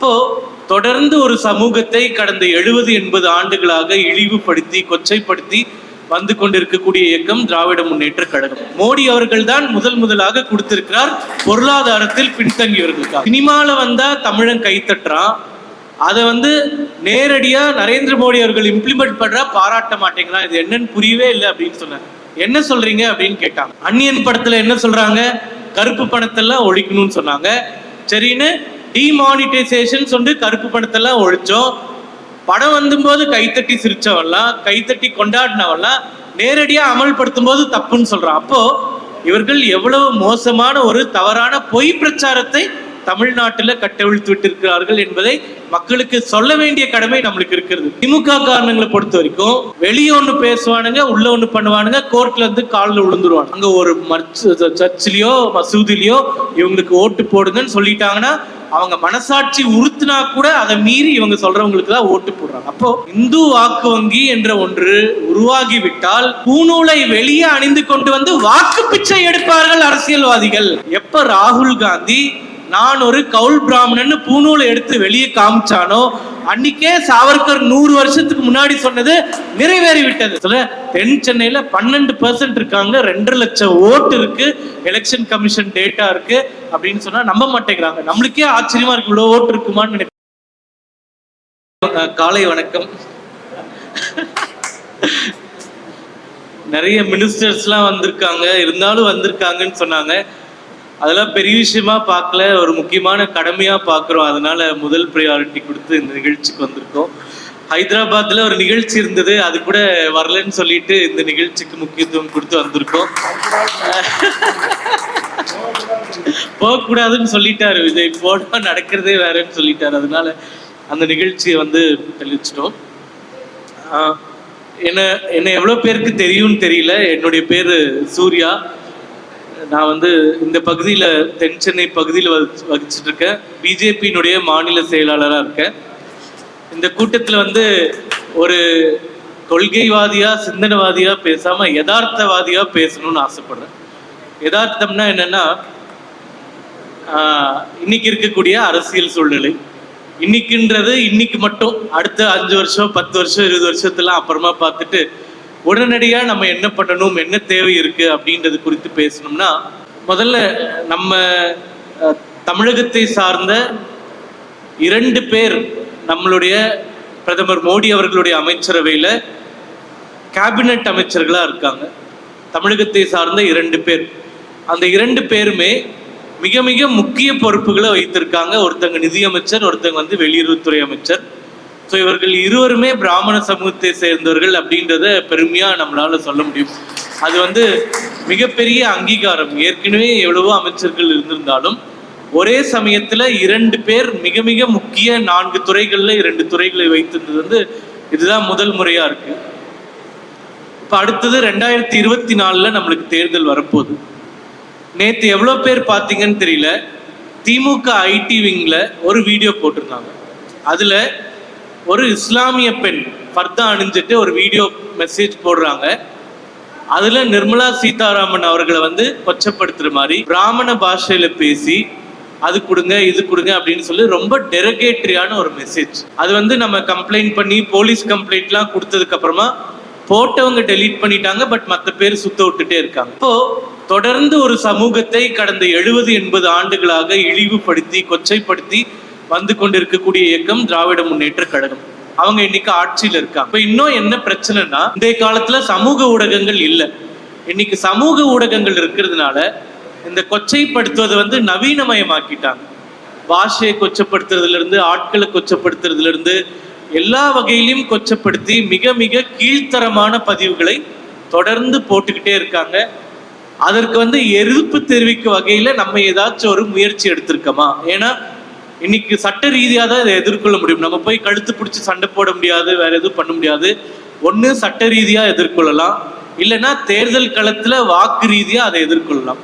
இப்போ தொடர்ந்து ஒரு சமூகத்தை கடந்த எழுபது எண்பது ஆண்டுகளாக இழிவுபடுத்தி கொச்சைப்படுத்தி வந்து கொண்டிருக்கக்கூடிய இயக்கம் திராவிட முன்னேற்ற கழகம். மோடி அவர்கள் தான் முதல் முதலாக கொடுத்திருக்கிறார் பொருளாதாரத்தில் பின்தங்கியவர்களுக்காக. சினிமால வந்தா தமிழன் கைத்தட்டுறான் அதை வந்து நேரடியா நரேந்திர மோடி அவர்கள் இம்ப்ளிமெண்ட் பண்ற பாராட்ட மாட்டேங்கிறான். இது என்னன்னு புரியவே இல்லை அப்படின்னு சொன்னார். என்ன சொல்றீங்க அப்படின்னு கேட்டாங்க. அன்னியன் படத்துல என்ன சொல்றாங்க? கருப்பு பணத்தெல்லாம் ஒழிக்கணும்னு சொன்னாங்க. சரின்னு டிமானிட்டைசேஷன் சொல்லி கருப்பு பணத்தெல்லாம் ஒழிச்சோம். படம் வந்தும்போது கைத்தட்டி சிரிச்சவெல்லாம் கைத்தட்டி கொண்டாடினவெல்லாம் நேரடியா அமல்படுத்தும் போது தப்புன்னு சொல்கிறான் அப்போ இவர்கள் எவ்வளவு மோசமான ஒரு தவறான பொய் பிரச்சாரத்தை தமிழ்நாட்டில் கட்டவிழ்த்து விட்டிருக்கிறார்கள் என்பதை மக்களுக்கு சொல்ல வேண்டிய கடமை நம்மளுக்கு இருக்கிறது. திமுக காரணங்களை பொறுத்த வரைக்கும் வெளியே ஒண்ணு பேசுவானுங்க உள்ள ஒண்ணு பண்ணுவானுங்க கோர்ட்ல இருந்து காலில் விழுந்துருவாங்க அங்க ஒரு மர்ச் சர்ச்சிலயோ மசூதிலையோ இவங்களுக்கு ஓட்டு போடுங்கன்னு சொல்லிட்டாங்கன்னா அவங்க மனசாட்சி உறுத்துனா கூட அதை மீறி இவங்க சொல்றவங்களுக்கு தான் ஓட்டு போடுறாங்க. அப்போ இந்து வாக்கு வங்கி என்ற ஒன்று உருவாகிவிட்டால் பூநூலை வெளியே அணிந்து கொண்டு வந்து வாக்கு பிச்சை எடுப்பார்கள் அரசியல்வாதிகள். எப்ப ராகுல் காந்தி நான் ஒரு கவுல் பிராமணன் பூநூலை எடுத்து வெளியே காமிச்சானோ அன்னைக்கே சாவர்கர் நூறு வருஷத்துக்கு முன்னாடி சொன்னது நிறைவேறி விட்டது தென் சென்னையில பன்னெண்டு பெர்சன்ட் இருக்காங்க ரெண்டரை லட்சம் ஓட்டு இருக்கு எலெக்ஷன் கமிஷன் டேட்டா இருக்கு அப்படின்னு சொன்னா நம்ப மாட்டேங்கிறாங்க. நம்மளுக்கே ஆச்சரியமா இருக்கு இவ்வளவு ஓட்டு இருக்குமான்னு நினைக்கிறேன் காலை வணக்கம். நிறைய மினிஸ்டர்ஸ்லாம் வந்திருக்காங்க இருந்தாலும் வந்திருக்காங்கன்னு சொன்னாங்க. அதெல்லாம் பெரிய விஷயமா பார்க்கல ஒரு முக்கியமான கடமையா பார்க்குறோம். அதனால முதல் ப்ரையாரிட்டி கொடுத்து இந்த நிகழ்ச்சிக்கு வந்திருக்கோம். ஹைதராபாத்ல ஒரு நிகழ்ச்சி இருந்தது அது கூட வரலன்னு சொல்லிட்டு இந்த நிகழ்ச்சிக்கு முக்கியத்துவம் கொடுத்து வந்திருக்கோம். போகக்கூடாதுன்னு சொல்லிட்டாரு விஜய். போனா நடக்கிறதே வேறன்னு சொல்லிட்டாரு. அதனால அந்த நிகழ்ச்சியை வந்து தெளிச்சிட்டோம் என்ன என்ன எவ்வளோ பேருக்கு தெரியும்னு தெரியல. என்னுடைய பேர் சூர்யா. நான் வந்து இந்த பகுதியில் தென் சென்னை பகுதியில் வகிச்சிட்டு இருக்கேன் பிஜேபியினுடைய மாநில செயலாளராக இருக்கேன். இந்த கூட்டத்தில் வந்து ஒரு கொள்கைவாதியா சிந்தனைவாதியா பேசாம யதார்த்தவாதியா பேசணும்னு ஆசைப்படுறேன். யதார்த்தம்னா என்னன்னா ஆஹ் இன்னைக்கு இருக்கக்கூடிய அரசியல் சூழ்நிலை. இன்னைக்குன்றது இன்னைக்கு மட்டும் அடுத்த அஞ்சு வருஷம் பத்து வருஷம் இருபது வருஷத்துலாம் அப்புறமா பார்த்துட்டு உடனடியாக நம்ம என்ன பண்ணணும் என்ன தேவை இருக்கு அப்படின்றது குறித்து பேசணும்னா முதல்ல நம்ம தமிழகத்தை சார்ந்த இரண்டு பேர் நம்மளுடைய பிரதமர் மோடி அவர்களுடைய அமைச்சரவையில் கேபினட் அமைச்சர்களாக இருக்காங்க. தமிழகத்தை சார்ந்த இரண்டு பேர். அந்த இரண்டு பேருமே மிக மிக முக்கிய பொறுப்புகளை வைத்திருக்காங்க. ஒருத்தங்க நிதியமைச்சர் ஒருத்தங்க வந்து வெளியுறவுத்துறை அமைச்சர். ஸோ இவர்கள் இருவருமே பிராமண சமூகத்தை சேர்ந்தவர்கள் அப்படின்றத பெருமையாக நம்மளால சொல்ல முடியும். அது வந்து மிகப்பெரிய அங்கீகாரம். ஏற்கனவே எவ்வளவோ அமைச்சர்கள் இருந்திருந்தாலும் ஒரே சமயத்துல இரண்டு பேர் மிக மிக முக்கிய நான்கு துறைகள்ல இரண்டு துறைகளை வைத்திருந்தது வந்து இதுதான் முதல் முறையா இருக்கு. இப்ப அடுத்தது ரெண்டாயிரத்தி இருபத்தி நாலுல நம்மளுக்கு தேர்தல் வரப்போகுது. நேத்து எவ்வளவு பேர் பார்த்தீங்கன்னு தெரியல. திமுக ஐடி விங்ல ஒரு வீடியோ போட்டிருந்தாங்க. அதுல ஒரு இஸ்லாமிய பெண் பர்தா அணிஞ்சிட்டு ஒரு வீடியோ மெசேஜ் போடுறாங்க. அதுல நிர்மலா சீதாராமன் அவர்களை வந்து கொச்சப்படுத்துற மாதிரி பிராமண பாஷையில பேசி அது கொடுங்க இது கொடுங்க அப்படின்னு சொல்லி ரொம்ப டெரகேட்ரியான ஒரு மெசேஜ். அது வந்து நம்ம கம்ப்ளைண்ட் பண்ணி போலீஸ் கம்ப்ளைண்ட்லாம் கொடுத்ததுக்கு அப்புறமா போட்டவங்க டெலீட் பண்ணிட்டாங்க பட் மற்ற பேர் சுத்த விட்டுட்டே இருக்காங்க. இப்போ தொடர்ந்து ஒரு சமூகத்தை கடந்த எழுபது எண்பது ஆண்டுகளாக இழிவுபடுத்தி கொச்சைப்படுத்தி வந்து கொண்டிருக்கக்கூடிய இயக்கம் திராவிட முன்னேற்ற கழகம். அவங்க இன்னைக்கு ஆட்சியில இருக்காங்க. இப்ப இன்னும் என்ன பிரச்சனைனா இந்த காலத்துல சமூக ஊடகங்கள் இல்லை. இன்னைக்கு சமூக ஊடகங்கள் இருக்கிறதுனால இந்த கொச்சைப்படுத்துவதை வந்து நவீனமயமாக்கிட்டாங்க. பாஷையை கொச்சப்படுத்துறதுல இருந்து ஆட்களை கொச்சப்படுத்துறதுல இருந்து எல்லா வகையிலையும் கொச்சப்படுத்தி மிக மிக கீழ்த்தரமான பதிவுகளை தொடர்ந்து போட்டுக்கிட்டே இருக்காங்க. அதற்கு வந்து எதிர்ப்பு தெரிவிக்கும் வகையில நம்ம ஏதாச்சும் ஒரு முயற்சி எடுத்திருக்கோமா? ஏன்னா இன்னைக்கு சட்ட ரீதியாக தான் இதை எதிர்கொள்ள முடியும். நம்ம போய் கழுத்து பிடிச்சி சண்டை போட முடியாது வேற எதுவும் பண்ண முடியாது. ஒன்று சட்ட ரீதியாக எதிர்கொள்ளலாம். இல்லைன்னா தேர்தல் களத்தில் வாக்கு ரீதியாக அதை எதிர்கொள்ளலாம்.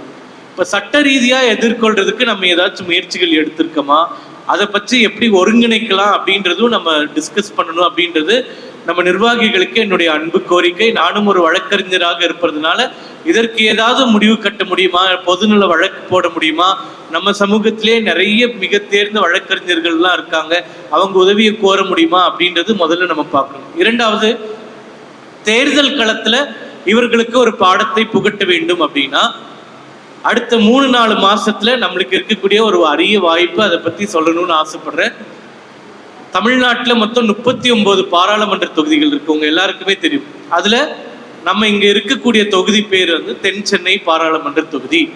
இப்போ சட்ட ரீதியாக எதிர்கொள்றதுக்கு நம்ம ஏதாச்சும் முயற்சிகள் எடுத்திருக்கோமா? அதை பற்றி எப்படி ஒருங்கிணைக்கலாம் அப்படின்றதும் நம்ம டிஸ்கஸ் பண்ணணும் அப்படின்றது நம்ம நிர்வாகிகளுக்கு என்னுடைய அன்பு கோரிக்கை. நானும் ஒரு வழக்கறிஞராக இருப்பதுனால இதற்கு ஏதாவது முடிவு கட்ட முடியுமா? பொதுநல வழக்கு போட முடியுமா? நம்ம சமூகத்திலே நிறைய மிக தேர்ந்த வழக்கறிஞர்கள்லாம் இருக்காங்க. அவங்க உதவியை கோர முடியுமா? அப்படின்றது முதல்ல நம்ம பார்க்கணும். இரண்டாவது தேர்தல் களத்துல இவர்களுக்கு ஒரு பாடத்தை புகட்ட வேண்டும் அப்படின்னா அடுத்த மூணு நாலு மாசத்துல நம்மளுக்கு இருக்கக்கூடிய ஒரு அரிய வாய்ப்பு அதை பத்தி சொல்லணும்னு ஆசைப்படுறேன். தமிழ்நாட்டுல மொத்தம் முப்பத்தி ஒன்பது பாராளுமன்ற தொகுதிகள் இருக்கு. உங்க எல்லாருக்குமே தெரியும். அதுல நம்ம இங்க இருக்கக்கூடிய தொகுதி பேர் வந்து தென் சென்னை பாராளுமன்ற தொகுதி.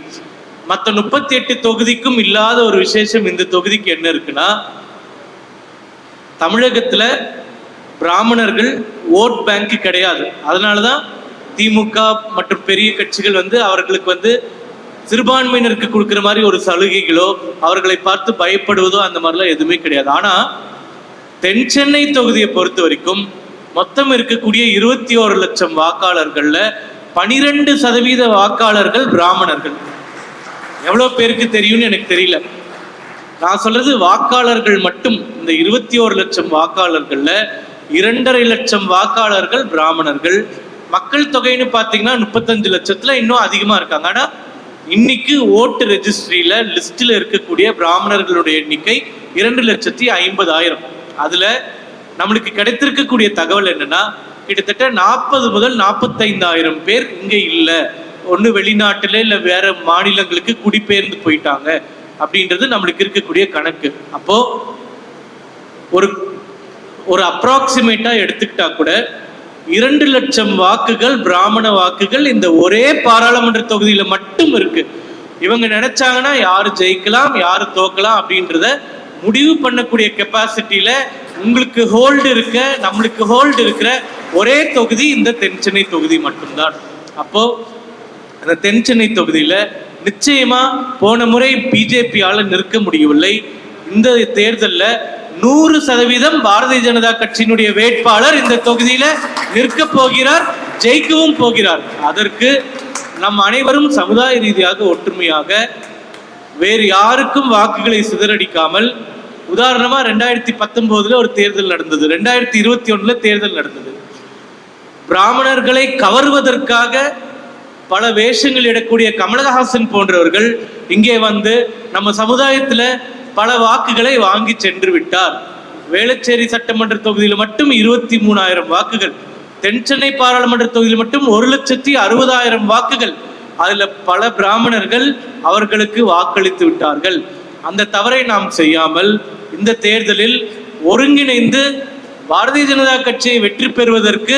மற்ற முப்பத்தி எட்டு தொகுதிக்கும் இல்லாத ஒரு விசேஷம் இந்த தொகுதிக்கு என்ன இருக்குன்னா தமிழகத்துல பிராமணர்கள் ஓட் பேங்க் கிடையாது. அதனாலதான் திமுக மற்றும் பெரிய கட்சிகள் வந்து அவர்களுக்கு வந்து சிறுபான்மையினருக்கு கொடுக்குற மாதிரி ஒரு சலுகைகளோ அவர்களை பார்த்து பயப்படுவதோ அந்த மாதிரிலாம் எதுவுமே கிடையாது. ஆனா தென் சென்னை தொகுதியை பொறுத்த வரைக்கும் மொத்தம் இருக்கக்கூடிய இருபத்தி ஓரு லட்சம் வாக்காளர்கள்ல பனிரெண்டு சதவீத வாக்காளர்கள் பிராமணர்கள். எவ்வளவு பேருக்கு தெரியும்னு எனக்கு தெரியல. நான் சொல்றது வாக்காளர்கள் மட்டும். இந்த இருபத்தி ஓரு லட்சம் வாக்காளர்கள்ல இரண்டரை லட்சம் வாக்காளர்கள் பிராமணர்கள். மக்கள் தொகைன்னு பார்த்தீங்கன்னா முப்பத்தஞ்சு லட்சத்துல இன்னும் அதிகமா இருக்காங்க. ஆனா இன்னைக்கு ஓட்டு ரெஜிஸ்ட்ரியில லிஸ்ட்ல இருக்கக்கூடிய பிராமணர்களுடைய எண்ணிக்கை இரண்டு லட்சத்தி ஐம்பதாயிரம். அதுல நம்மளுக்கு கிடைத்திருக்கக்கூடிய தகவல் என்னன்னா கிட்டத்தட்ட நாற்பது முதல் நாற்பத்தைந்தாயிரம் பேர் இங்க இல்ல. ஒண்ணு வெளிநாட்டுல இல்ல வேற மாநிலங்களுக்கு குடிபெயர்ந்து போயிட்டாங்க அப்படின்றது நம்மளுக்கு இருக்கக்கூடிய கணக்கு. அப்போ ஒரு ஒரு அப்ராக்சிமேட்டா எடுத்துக்கிட்டா கூட இரண்டு லட்சம் வாக்குகள் பிராமண வாக்குகள் இந்த ஒரே பாராளுமன்ற தொகுதியில மட்டும் இருக்கு. இவங்க நினைச்சாங்கன்னா யாரு ஜெயிக்கலாம் யாரு தோக்கலாம் அப்படின்றத முடிவு பண்ணக்கூடிய கெப்பாசிட்டியில உங்களுக்கு ஹோல்டு இருக்க நம்மளுக்கு ஹோல்டு இருக்கிற ஒரே தொகுதி இந்த தென் சென்னை தொகுதி மட்டும்தான். அப்போ அந்த தென் சென்னை தொகுதியில நிச்சயமா போன முறை பிஜேபியால நிற்க முடியவில்லை. இந்த தேர்தலில் நூறு சதவீதம் பாரதிய ஜனதா கட்சியினுடைய வேட்பாளர் இந்த தொகுதியில நிற்க போகிறார் ஜெயிக்கவும் போகிறார். அதற்கு நம் அனைவரும் சமுதாய ரீதியாக ஒற்றுமையாக வேறு யாருக்கும் வாக்குகளை சிதறடிக்காமல் உதாரணமா ரெண்டாயிரத்தி பத்தொன்பதுல ஒரு தேர்தல் நடந்தது. ரெண்டாயிரத்தி இருபத்தி ஒண்ணுல தேர்தல் நடந்தது. பிராமணர்களை கவர்வதற்காக பல வேஷங்கள் இடக்கூடிய கமலஹாசன் போன்றவர்கள் இங்கே வந்து நம்ம சமுதாயத்துல பல வாக்குகளை வாங்கி சென்று விட்டார். வேளச்சேரி சட்டமன்ற தொகுதியில் மட்டும் இருபத்தி மூணாயிரம் வாக்குகள். தென் சென்னை பாராளுமன்ற தொகுதியில் மட்டும் ஒரு லட்சத்தி அறுபதாயிரம் வாக்குகள். அதுல பல பிராமணர்கள் அவர்களுக்கு வாக்களித்து விட்டார்கள். அந்த தவறை நாம் செய்யாமல் இந்த தேர்தலில் ஒருங்கிணைந்து பாரதிய ஜனதா கட்சியை வெற்றி பெறுவதற்கு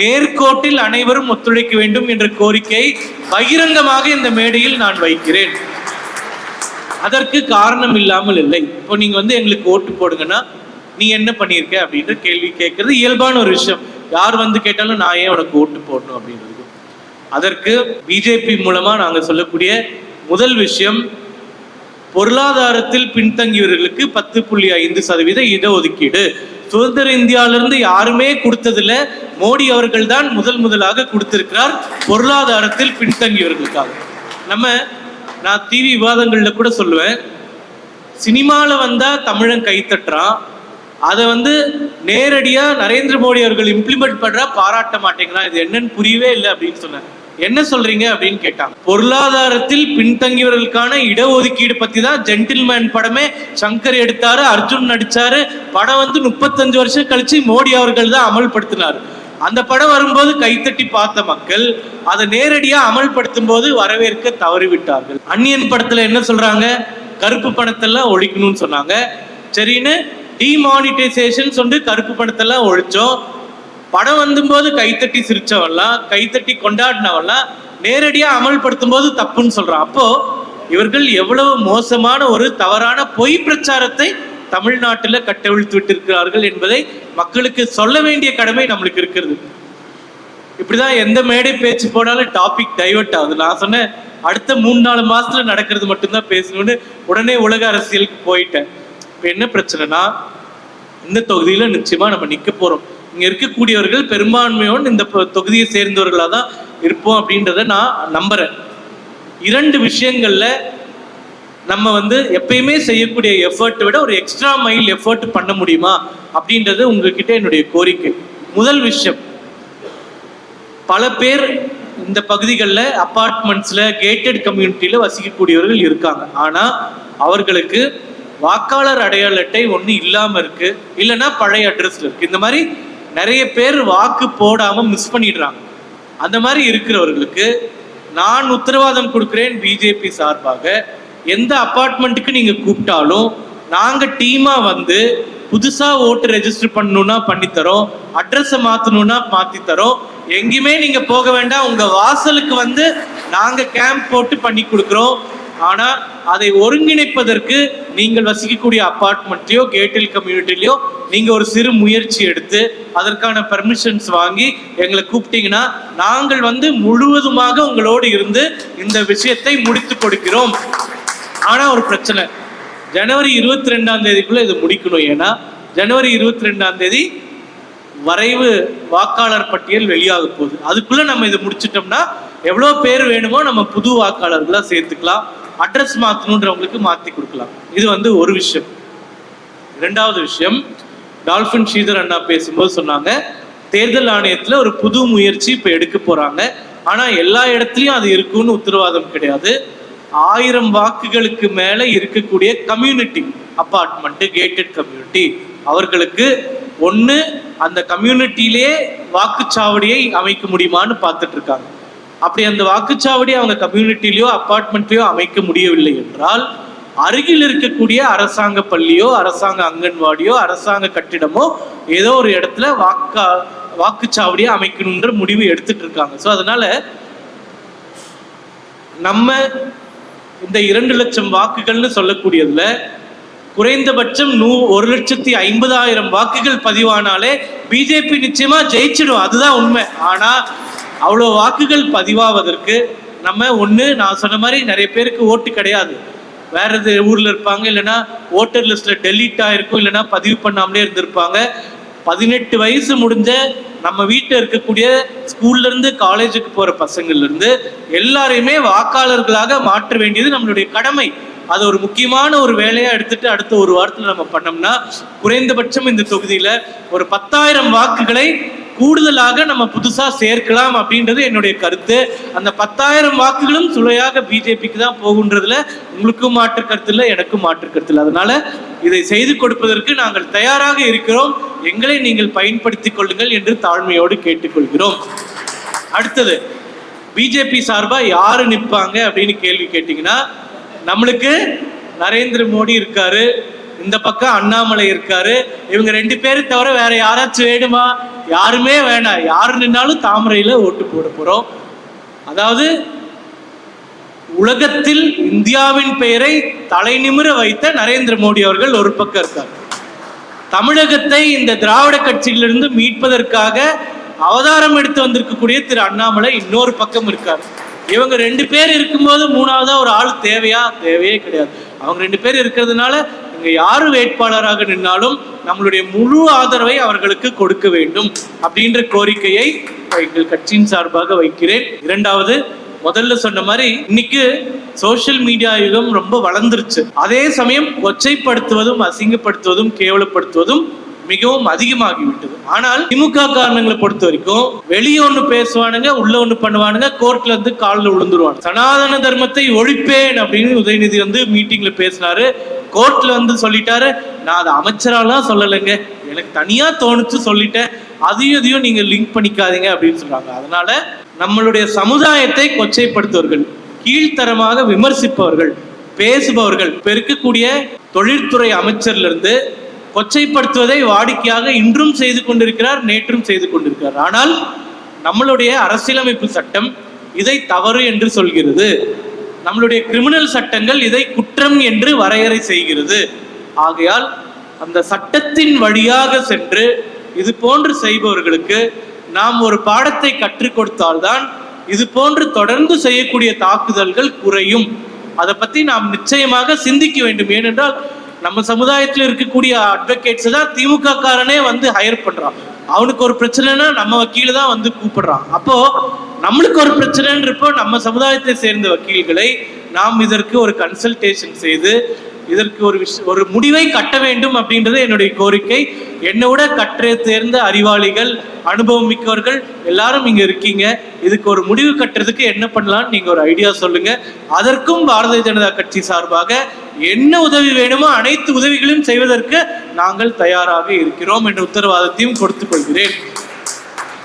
நேர்கோட்டில் அனைவரும் ஒத்துழைக்க வேண்டும் என்ற கோரிக்கை பகிரங்கமாக இந்த மேடையில் நான் வைக்கிறேன். அதற்கு காரணம் இல்லாமல் இல்லை. இப்போ நீங்க வந்து எங்களுக்கு ஓட்டு போடுங்கன்னா நீ என்ன பண்ணியிருக்க அப்படின்ற கேள்வி கேட்கறது இயல்பான ஒரு விஷயம். யார் வந்து கேட்டாலும் நான் ஏன் உனக்கு ஓட்டு போடணும் அப்படின்றது. அதற்கு பிஜேபி மூலமா நாங்கள் சொல்லக்கூடிய முதல் விஷயம் பொருளாதாரத்தில் பின்தங்கியவர்களுக்கு பத்து புள்ளி ஐந்து சதவீத இடஒதுக்கீடு. சுதந்திர இந்தியாவிலிருந்து யாருமே கொடுத்ததில்ல. மோடி அவர்கள் தான் முதல் முதலாக கொடுத்திருக்கிறார். பொருளாதாரத்தில் பின்தங்கியவர்களுக்காக. நம்ம நான் டிவி விவாதங்களில் கூட சொல்லுவேன். சினிமாவில் வந்தால் தமிழன் கைத்தட்டுறான் அதை வந்து நேரடியாக நரேந்திர மோடி அவர்கள் இம்ப்ளிமெண்ட் பண்ணுறா பாராட்ட மாட்டேங்கிறான். இது என்னன்னு புரியவே இல்லை அப்படின்னு சொன்னேன். என்ன சொல்றீங்க அப்படின்னு கேட்டாங்க. பொருளாதாரத்தில் பின்தங்கியவர்களுக்கான இடஒதுக்கீடு பத்தி தான் ஜென்டில்மேன் படமே சங்கர் எடுத்தாரு அர்ஜுன் நடிச்சாரு. படம் வந்து முப்பத்தஞ்சு வருஷம் கழிச்சு மோடி அவர்கள் தான் அமல்படுத்தினார். அந்த படம் வரும்போது கைத்தட்டி பார்த்த மக்கள் அதை நேரடியா அமல்படுத்தும் போது வரவேற்க தவறிவிட்டார்கள். அந்நியன் படத்துல என்ன சொல்றாங்க? கருப்பு பணத்தெல்லாம் ஒழிக்கணும்னு சொன்னாங்க. சரின்னு டிமானிட்டைசேஷன் சொல்லி கருப்பு பணத்தெல்லாம் ஒழிச்சோம். படம் வந்தும்போது கைத்தட்டி சிரிச்சவெல்லாம் கைத்தட்டி கொண்டாடினவெல்லாம் நேரடியா அமல்படுத்தும் போது தப்புன்னு சொல்றான். அப்போ இவர்கள் எவ்வளவு மோசமான ஒரு தவறான பொய் பிரச்சாரத்தை தமிழ்நாட்டில் கட்டவிழ்த்து விட்டிருக்கிறார்கள் என்பதை மக்களுக்கு சொல்ல வேண்டிய கடமை நம்மளுக்கு இருக்கிறது. இப்படிதான் எந்த மேடை பேச்சு போனாலும் டாபிக் டைவர்ட் ஆகுது. நான் சொன்னேன் அடுத்த மூணு நாலு மாசத்துல நடக்கிறது மட்டும்தான் பேசணும்னு உடனே உலக அரசியலுக்கு போயிட்டேன். இப்ப என்ன பிரச்சனைனா இந்த தொகுதியில நிச்சயமா நம்ம நிக்க போறோம். இங்கே இருக்கக்கூடியவர்கள் பெரும்பான்மையோடு இந்த தொகுதியை சேர்ந்தவர்களாக தான் இருப்போம் அப்படின்றத நான் நம்புகிறேன் இரண்டு விஷயங்களில் நம்ம வந்து எப்பயுமே செய்யக்கூடிய எஃபர்ட்டை விட ஒரு எக்ஸ்ட்ரா மைல் எஃபர்ட் பண்ண முடியுமா அப்படின்றது உங்ககிட்ட என்னுடைய கோரிக்கை. முதல் விஷயம் பல பேர் இந்த பகுதிகளில் அப்பார்ட்மெண்ட்ஸில் கேட்டட் கம்யூனிட்டியில் வசிக்கக்கூடியவர்கள் இருக்காங்க. ஆனால் அவர்களுக்கு வாக்காளர் அடையாள அட்டை ஒன்று இல்லாமல் இருக்குது இல்லைன்னா பழைய அட்ரஸில் இருக்குது இந்த மாதிரி நிறைய பேர் வாக்கு போடாமல் மிஸ் பண்ணிடுறாங்க. அந்த மாதிரி இருக்கிறவர்களுக்கு நான் உத்தரவாதம் கொடுக்குறேன் பிஜேபி சார்பாக. எந்த அப்பார்ட்மெண்ட்டுக்கு நீங்கள் கூப்பிட்டாலும் நாங்கள் டீமாக வந்து புதுசாக ஓட்டு ரெஜிஸ்டர் பண்ணணும்னா பண்ணித்தரோம் அட்ரஸை மாற்றணும்னா மாற்றித்தரோம் எங்கேயுமே நீங்கள் போக வேண்டாம். உங்கள் வாசலுக்கு வந்து நாங்கள் கேம்ப் போட்டு பண்ணி கொடுக்குறோம். ஆனால் அதை ஒருங்கிணைப்பதற்கு நீங்கள் வசிக்கக்கூடிய அப்பார்ட்மெண்ட்லையோ கேட்டில் கம்யூனிட்டிலையோ நீங்கள் ஒரு சிறு முயற்சி எடுத்து அதற்கான பர்மிஷன்ஸ் வாங்கி எங்களை கூப்பிட்டீங்கன்னா நாங்கள் வந்து முழுவதுமாக உங்களோடு இருந்து இந்த விஷயத்தை முடித்து கொடுக்கிறோம். ஆனால் ஒரு பிரச்சனை. ஜனவரி இருபத்தி ரெண்டாம் தேதிக்குள்ளே இது முடிக்கணும். ஏன்னா ஜனவரி இருபத்தி ரெண்டாம் தேதி வரைவு வாக்காளர் பட்டியல் வெளியாக போகுது. அதுக்குள்ளே நம்ம இதை முடிச்சிட்டோம்னா எவ்வளோ பேர் வேணுமோ நம்ம புது வாக்காளர்களாக சேர்த்துக்கலாம். அட்ரஸ் மாற்றணுன்றவங்களுக்கு மாற்றி கொடுக்கலாம். இது வந்து ஒரு விஷயம். ரெண்டாவது விஷயம் டால்ஃபின் ஸ்ரீதர் அண்ணா பேசும்போது சொன்னாங்க தேர்தல் ஆணையத்துல ஒரு புது முயற்சி இப்ப எடுக்க போறாங்க. ஆனா எல்லா இடத்துலயும் அது இருக்கும்னு உத்தரவாதம் கிடையாது. ஆயிரம் வாக்குகளுக்கு மேல இருக்கக்கூடிய கம்யூனிட்டி அப்பார்ட்மெண்ட் கேட்டட் கம்யூனிட்டி அவர்களுக்கு ஒன்று அந்த கம்யூனிட்டியிலே வாக்குச்சாவடியை அமைக்க முடியுமான்னு பார்த்துட்டு இருக்காங்க. அப்படி அந்த வாக்குச்சாவடி அவங்க கம்யூனிட்டிலையோ அப்பார்ட்மெண்ட்லயோ அமைக்க முடியவில்லை என்றால் அருகில் இருக்கக்கூடிய அரசாங்க பள்ளியோ அரசாங்க அங்கன்வாடியோ அரசாங்க கட்டிடமோ ஏதோ ஒரு இடத்துல வாக்கா வாக்குச்சாவடியை அமைக்கணுன்ற முடிவு எடுத்துட்டு இருக்காங்க. ஸோ அதனால நம்ம இந்த இரண்டு லட்சம் வாக்குகள்னு சொல்லக்கூடியதுல குறைந்தபட்சம் நூ ஒரு லட்சத்தி ஐம்பதாயிரம் வாக்குகள் பதிவானாலே பிஜேபி நிச்சயமா ஜெயிச்சிடும். அதுதான் உண்மை. ஆனா அவ்வளோ வாக்குகள் பதிவாவதற்கு நம்ம ஒன்று நான் சொன்ன மாதிரி நிறைய பேருக்கு ஓட்டு கிடையாது. வேற எது ஊரில் இருப்பாங்க இல்லைன்னா ஓட்டர் லிஸ்ட்டில் டெலீட் ஆகிருக்கும் இல்லைன்னா பதிவு பண்ணாமலே இருந்திருப்பாங்க. பதினெட்டு வயசு முடிஞ்ச நம்ம வீட்டில் இருக்கக்கூடிய ஸ்கூல்லேருந்து காலேஜுக்கு போகிற பசங்கள்லேருந்து எல்லாரையுமே வாக்காளர்களாக மாற்ற வேண்டியது நம்மளுடைய கடமை. அது ஒரு முக்கியமான ஒரு வேலையாக எடுத்துட்டு அடுத்த ஒரு வாரத்தில் நம்ம பண்ணோம்னா குறைந்தபட்சம் இந்த தொகுதியில் ஒரு பத்தாயிரம் வாக்குகளை கூடுதலாக நம்ம புதுசா சேர்க்கலாம் அப்படின்றது என்னுடைய கருத்து. அந்த பத்தாயிரம் வாக்குகளும் சுழையாக பிஜேபிக்கு தான் போகுன்றதுல உங்களுக்கும் மாற்று கருத்து இல்லை எனக்கும் மாற்று கருத்து இல்லை. அதனால இதை செய்து கொடுப்பதற்கு நாங்கள் தயாராக இருக்கிறோம். எங்களை நீங்கள் பயன்படுத்திக் கொள்ளுங்கள் என்று தாழ்மையோடு கேட்டுக்கொள்கிறோம். அடுத்தது பிஜேபி சார்பா யாரு நிற்பாங்க அப்படின்னு கேள்வி கேட்டீங்கன்னா நம்மளுக்கு நரேந்திர மோடி இருக்காரு இந்த பக்கம் அண்ணாமலை இருக்காரு. இவங்க ரெண்டு பேரும் தவிர வேற யாராச்சும் வேணுமா? யாருமே வேணாம். யாரு நின்னாலும் தாமரையில ஓட்டு போட போறோம். அதாவது உலகத்தில் இந்தியாவின் பெயரை தலை நிமிர வைத்த நரேந்திர மோடி அவர்கள் ஒரு பக்கம் இருக்கார். தமிழகத்தை இந்த திராவிட கட்சியிலிருந்து மீட்பதற்காக அவதாரம் எடுத்து வந்திருக்கக்கூடிய திரு அண்ணாமலை இன்னொரு பக்கம் இருக்கார். இவங்க ரெண்டு பேர் இருக்கும்போது மூணாவதா ஒரு ஆள் தேவையா? தேவையே கிடையாது. அவங்க ரெண்டு பேர் இருக்கிறதுனால இங்க யாரு வேட்பாளராக நின்னாலும் நம்மளுடைய முழு ஆதரவை அவர்களுக்கு கொடுக்க வேண்டும் அப்படின்ற கோரிக்கையை எங்கள் கட்சியின் சார்பாக வைக்கிறேன். இரண்டாவது முதல்ல சொன்ன மாதிரி இன்னைக்கு சோஷியல் மீடியா யுகம் ரொம்ப வளர்ந்துருச்சு. அதே சமயம் கொச்சைப்படுத்துவதும் அசிங்கப்படுத்துவதும் கேவலப்படுத்துவதும் மிகவும் அதிகமாகிவிட்டது. ஆனால் திமுக காரணங்களை பொறுத்த வரைக்கும் வெளியே ஒண்ணு பேசுவானுங்க உள்ள ஒண்ணு பண்ணுவானுங்க கோர்ட்ல இருந்து காலில் விழுந்துருவாங்க. சனாதன தர்மத்தை ஒழிப்பேன் அப்படின்னு உதயநிதி வந்து மீட்டிங்ல பேசினாரு. கோர்ட்ல வந்து சொல்லிட்டாரு. நான் அதை அமைச்சராலாம் சொல்லலைங்க. எனக்கு தனியா தோணுச்சு சொல்லிட்டேன். அதையும் இதையும் நீங்க லிங்க் பண்ணிக்காதீங்க அப்படின்னு சொல்றாங்க. அதனால நம்மளுடைய சமுதாயத்தை கொச்சைப்படுத்துவர்கள் கீழ்த்தரமாக விமர்சிப்பவர்கள் பேசுபவர்கள் பெருக்கக்கூடிய தொழில்துறை அமைச்சர்ல இருந்து கொச்சைப்படுத்துவதை வாடிக்கையாக இன்றும் செய்து கொண்டிருக்கிறார் நேற்றும் செய்து கொண்டிருக்கிறார். ஆனால் நம்மளுடைய அரசியலமைப்பு சட்டம் இதை தவறு என்று சொல்கிறது. நம்மளுடைய கிரிமினல் சட்டங்கள் இதை குற்றம் என்று வரையறை செய்கிறது. ஆகையால் அந்த சட்டத்தின் வழியாக சென்று இது போன்று செய்பவர்களுக்கு நாம் ஒரு பாடத்தை கற்றுக் கொடுத்தால்தான் இது போன்று தொடர்ந்து செய்யக்கூடிய தாக்குதல்கள் குறையும். அதை பத்தி நாம் நிச்சயமாக சிந்திக்க வேண்டும். ஏனென்றால் நம்ம சமுதாயத்தில் இருக்கக்கூடிய அட்வொகேட்ஸ் தான் திமுக காரனே வந்து ஹையர் பண்றான். அவனுக்கு ஒரு பிரச்சனைனா நம்ம வக்கீல் தான் வந்து கூப்பிடுறான். அப்போ நம்மளுக்கு ஒரு பிரச்சனைன்றப்போ நம்ம சமுதாயத்தை சேர்ந்த வக்கீல்களை நாம் இதற்கு ஒரு கன்சல்டேஷன் செய்து இதற்கு ஒரு விஷ ஒரு முடிவை கட்ட வேண்டும் அப்படின்றது என்னுடைய கோரிக்கை. என்னை விட கற்று தேர்ந்த அறிவாளிகள் அனுபவம் மிக்கவர்கள் எல்லாரும் இங்க இருக்கீங்க. இதுக்கு ஒரு முடிவு கட்டுறதுக்கு என்ன பண்ணலாம்னு நீங்க ஒரு ஐடியா சொல்லுங்க. அதற்கும் பாரதிய ஜனதா கட்சி சார்பாக என்ன உதவி வேணுமோ அனைத்து உதவிகளையும் செய்வதற்கு நாங்கள் தயாராக இருக்கிறோம் என்ற உத்தரவாதத்தையும் கொடுத்துக் கொள்கிறேன்.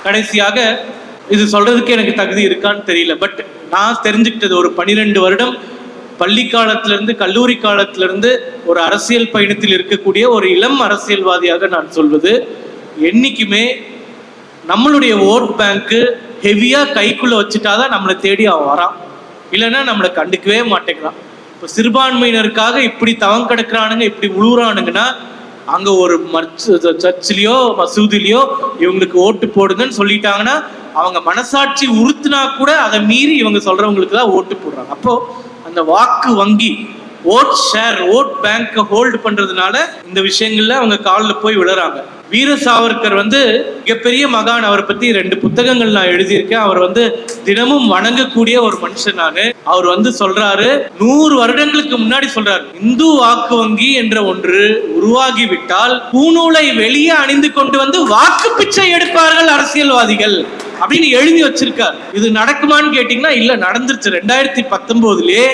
கடைசியாக இது சொல்றதுக்கு எனக்கு தகுதி இருக்கான்னு தெரியல. பட் நான் தெரிஞ்சுக்கிட்டது ஒரு பனிரெண்டு வருடம் பள்ளி காலத்திலிருந்து கல்லூரி காலத்திலிருந்து ஒரு அரசியல் பயணத்தில் இருக்கக்கூடிய ஒரு இளம் அரசியல்வாதியாக நான் சொல்வது என்னைக்குமே நம்மளுடைய ஓட் பேங்க்கு ஹெவியா கைக்குள்ள வச்சுட்டாதான் நம்மளை தேடி அவன் வரான். இல்லைன்னா நம்மளை கண்டுக்கவே மாட்டேங்கிறான். இப்போ சிறுபான்மையினருக்காக இப்படி தவம் கிடக்குறானுங்க இப்படி உழுவுறானுங்கன்னா அங்கே ஒரு மர்ச் சர்ச்சிலையோ மசூதிலையோ இவங்களுக்கு ஓட்டு போடுங்கன்னு சொல்லிட்டாங்கன்னா அவங்க மனசாட்சி உறுத்துனா கூட அதை மீறி இவங்க சொல்றவங்களுக்கு தான் ஓட்டு போடுறாங்க. அப்போ இந்த வாக்கு வங்கி vote share vote bank hold பண்றதுனால இந்த விஷயங்கள்ல அவங்க காலில் போய் விழுறாங்க. வீர சாவர்கர் வந்து மிகப்பெரிய மகான். அவரை பத்தி ரெண்டு புத்தகங்கள் நான் எழுதியிருக்கேன். அவர் வந்து தினமும் வணங்கக்கூடிய ஒரு மனுஷன் நானு. அவர் வந்து சொல்றாரு நூறு வருடங்களுக்கு முன்னாடி சொல்றாரு இந்து வாக்கு வங்கி என்ற ஒன்று உருவாகிவிட்டால் பூநூலை வெளியே அணிந்து கொண்டு வந்து வாக்கு பிச்சை எடுப்பார்கள் அரசியல்வாதிகள். அப்படின்னு எழுதி வச்சிருக்கார். இது நடக்குமான்னு கேட்டீங்கன்னா இல்ல நடந்துருச்சு. ரெண்டாயிரத்தி பத்தொன்பதுலயே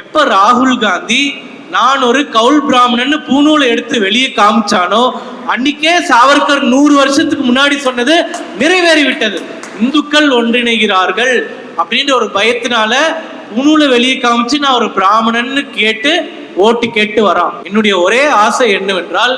எப்ப ராகுல் காந்தி நான் ஒரு கவுல் பிராமணன் பூநூலை எடுத்து வெளியே காமிச்சானோ அன்னைக்கே சாவர்கர் நூறு வருஷத்துக்கு முன்னாடி சொன்னது நிறைவேறி விட்டது இந்துக்கள் ஒன்றிணைகிறார்கள் அப்படின்ற ஒரு பயத்தினால பூநூலை வெளியே காமிச்சு நான் ஒரு பிராமணன்னு கேட்டு ஓட்டு கேட்டு வரான். என்னுடைய ஒரே ஆசை என்னவென்றால்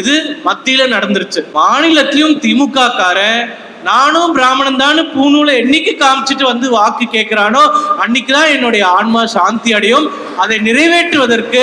இது மத்தியில நடந்துருச்சு. மாநிலத்திலும் திமுக காரன் நானும் பிராமணன் தான் பூநூலை என்னைக்கு காமிச்சிட்டு வந்து வாக்கு கேட்கிறானோ அன்னைக்கு தான் என்னுடைய ஆன்மா சாந்தி அடையும். அதை நிறைவேற்றுவதற்கு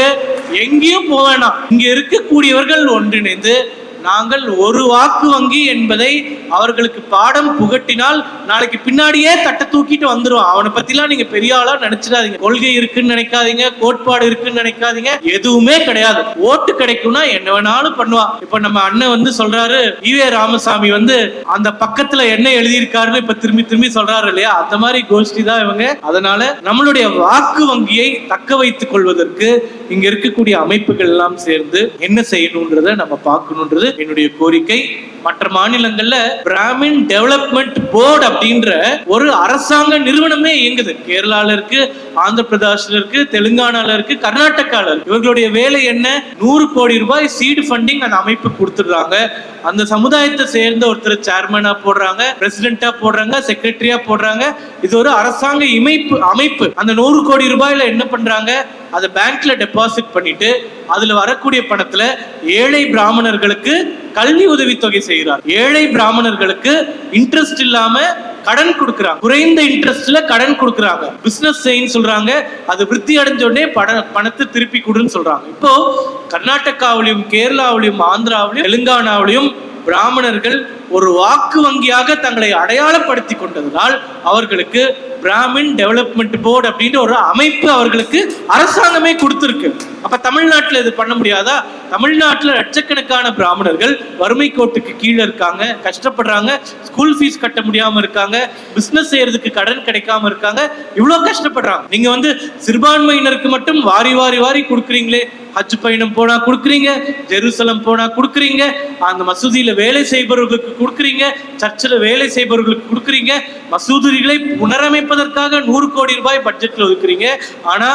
எங்கேயும் போக வேணாம். இங்க இருக்கக்கூடியவர்கள் ஒன்றிணைந்து நாங்கள் ஒரு வாக்கு வங்கி என்பதை அவர்களுக்கு பாடம் புகட்டினால் நாளைக்கு பின்னாடியே தட்டை தூக்கிட்டு வந்துருவான் அவனை பத்திலாம் நீங்க பெரிய ஆளா நினைச்சிடாதீங்க. கொள்கை இருக்குன்னு நினைக்காதீங்க கோட்பாடு இருக்குன்னு நினைக்காதீங்க. எதுவுமே கிடையாது. ஓட்டு கிடைக்கும்னா என்ன வேணாலும் பண்ணுவான். இப்ப நம்ம அண்ணன் வந்து சொல்றாரு ஈவே ராமசாமி வந்து அந்த பக்கத்துல என்ன எழுதியிருக்காருன்னு இப்ப திரும்பி திரும்பி சொல்றாரு இல்லையா? அந்த மாதிரி கோஷ்டி தான் இவங்க. அதனால நம்மளுடைய வாக்கு வங்கியை தக்க வைத்துக் கொள்வதற்கு இங்க இருக்கக்கூடிய அமைப்புகள் எல்லாம் சேர்ந்து என்ன செய்யணும்ன்றத நம்ம பார்க்கணுன்றது என்னுடைய கோரிக்கை. மற்ற மாநிலங்கள்ல பிராமின் டெவலப்மெண்ட் போர்டு அப்படின்ற ஒரு அரசாங்க நிறுவனமே இயங்குது. கேரளால இருக்கு ஆந்திர பிரதேஷ்ல இருக்கு தெலுங்கானால இருக்கு கர்நாடகால இருக்கு. இவர்களுடைய வேலை என்ன? நூறு கோடி ரூபாய் சீடு ஃபண்டிங் அந்த அமைப்பு கொடுத்துடுறாங்க. அந்த சமுதாயத்தை சேர்ந்த ஒருத்தர் சேர்மனா போடுறாங்க பிரசிடென்டா போடுறாங்க செக்ரட்டரியா போடுறாங்க. இது ஒரு அரசாங்க இமைப்பு அமைப்பு. அந்த நூறு கோடி ரூபாயில என்ன பண்றாங்க? அதை பேங்க்ல டெபாசிட் பண்ணிட்டு அதுல வரக்கூடிய பணத்துல ஏழை பிராமணர்களுக்கு கல்வி உதவித்தொகை செய்கிறார். ஏழை பிராமணர்களுக்கு இன்ட்ரெஸ்ட் இல்லாம கடன் கொடுக்குறாங்க. குறைந்த இன்ட்ரெஸ்ட்ல கடன் கொடுக்குறாங்க. பிசினஸ் செய்யன்னு சொல்றாங்க. அது விருத்தி அடைஞ்ச உடனே பண பணத்தை திருப்பி கொடுன்னு சொல்றாங்க. இப்போ கர்நாடகாவிலையும் கேரளாவிலையும் ஆந்திராவிலையும் தெலுங்கானாவிலையும் பிராமணர்கள் ஒரு வாக்கு வங்கியாக தங்களை அடையாளப்படுத்தி கொண்டதனால் அவர்களுக்கு பிராமின் டெவலப்மெண்ட் போர்டு அப்படின்ற ஒரு அமைப்பு அவர்களுக்கு அரசாங்கமே கொடுத்துருக்கு. அப்ப தமிழ்நாட்டில் இது பண்ண முடியாதா? தமிழ்நாட்டில் லட்சக்கணக்கான பிராமணர்கள் வறுமை கோட்டுக்கு கீழே இருக்காங்க கஷ்டப்படுறாங்க ஸ்கூல் ஃபீஸ் கட்ட முடியாம இருக்காங்க பிசினஸ் செய்யறதுக்கு கடன் கிடைக்காம இருக்காங்க இவ்வளவு கஷ்டப்படுறாங்க. நீங்க வந்து சிறுபான்மையினருக்கு மட்டும் வாரி வாரி வாரி கொடுக்குறீங்களே ஹஜ் பயணம் போனா கொடுக்குறீங்க ஜெருசலம் போனா கொடுக்குறீங்க அந்த மசூதியில வேலை செய்பவர்களுக்கு கொடுக்குறீங்க சர்ச்சில் வேலை செய்பவர்களுக்கு கொடுக்குறீங்க மசூதிகளை புனரமைப்பதற்காக நூறு கோடி ரூபாய் பட்ஜெட்ல ஒதுக்குறீங்க. ஆனா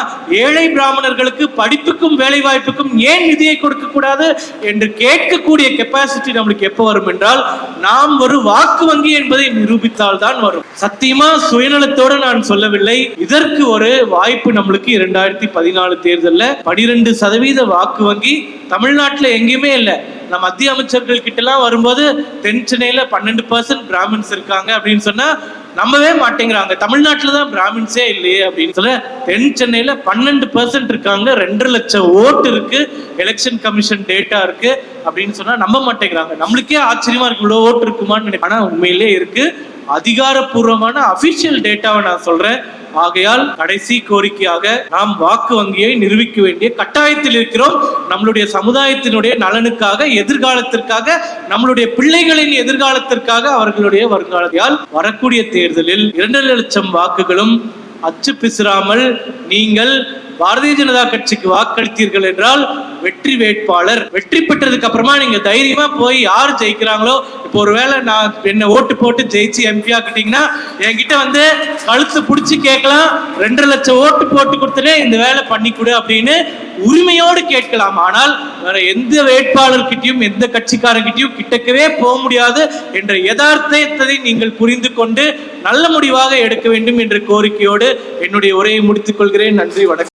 ஏழை பிராமணர்களுக்கு படிப்புக்கும் வேலை வாய்ப்புக்கும் ஏன் நிதியை கொடுக்க கூடாது என்று கேட்கக்கூடிய கெப்பாசிட்டி நம்மளுக்கு எப்போ வரும் என்றால் நாம் ஒரு வாக்கு வங்கி என்பதை நிரூபித்தால் தான் வரும். சத்தியமா சுயநலத்தோடு நான் சொல்லவில்லை. இதற்கு ஒரு வாய்ப்பு நம்மளுக்கு இரண்டாயிரத்தி பதினாலு தேர்தலில் பனிரெண்டு சதவீதம் சதவீத வாக்கு வங்கி தமிழ்நாட்டில் எங்கேயுமே இல்லை. நம்ம மத்திய அமைச்சர்கள் கிட்டலாம் வரும்போது தென் சென்னையில் பன்னெண்டு பர்சன்ட் பிராமின்ஸ் இருக்காங்க அப்படின்னு சொன்னால் நம்பவே மாட்டேங்கிறாங்க. தமிழ்நாட்டில் தான் பிராமின்ஸே இல்லையே அப்படின்னு சொல்ல தென் சென்னையில் பன்னெண்டு பர்சன்ட் இருக்காங்க. ரெண்டரை லட்சம் ஓட்டு இருக்கு. எலெக்ஷன் கமிஷன் டேட்டா இருக்கு அப்படின்னு சொன்னால் நம்ப மாட்டேங்கிறாங்க. நம்மளுக்கே ஆச்சரியமா இருக்கு. இவ்வளோ ஓட்டு இருக்குமான்னு நினைக்கிறேன். ஆனால் உண்மையிலே இருக்கு. அதிகாரப்பூர்வமான அபிஷியல் டேட்டாவை நான் சொல்றேன். ஆகையால் கடைசி கோரிக்கையாக நாம் வாக்கு வங்கியை நிரூபிக்க வேண்டிய கட்டாயத்தில் இருக்கிறோம். நம்மளுடைய சமுதாயத்தினுடைய நலனுக்காக எதிர்காலத்திற்காக நம்மளுடைய பிள்ளைகளின் எதிர்காலத்திற்காக அவர்களுடைய வருங்காலத்தால் வரக்கூடிய தேர்தலில் இரண்டு லட்சம் வாக்குகளும் அச்சு பிசுறாமல் நீங்கள் பாரதிய ஜனதா கட்சிக்கு வாக்களித்தீர்கள் என்றால் வெற்றி வேட்பாளர் வெற்றி பெற்றதுக்கு அப்புறமா நீங்க தைரியமா போய் யார் ஜெயிக்கிறாங்களோ இப்போ ஒருவேளை நான் என்ன ஓட்டு போட்டு ஜெயிச்சு எம்பி ஆக்கிட்டீங்கன்னா என்கிட்ட வந்து கழுத்து பிடிச்சி கேட்கலாம் ரெண்டரை லட்சம் ஓட்டு போட்டு கொடுத்துட்டு இந்த வேலை பண்ணி கொடு அப்படின்னு உரிமையோடு கேட்கலாம். ஆனால் வேற எந்த வேட்பாளர்கிட்டையும் எந்த கட்சிக்காரர்கிட்டயும் கிட்டக்கவே போக முடியாது என்ற யதார்த்தத்தை நீங்கள் புரிந்து கொண்டு நல்ல முடிவாக எடுக்க வேண்டும் என்ற கோரிக்கையோடு என்னுடைய உரையை முடித்துக் கொள்கிறேன். நன்றி வணக்கம்.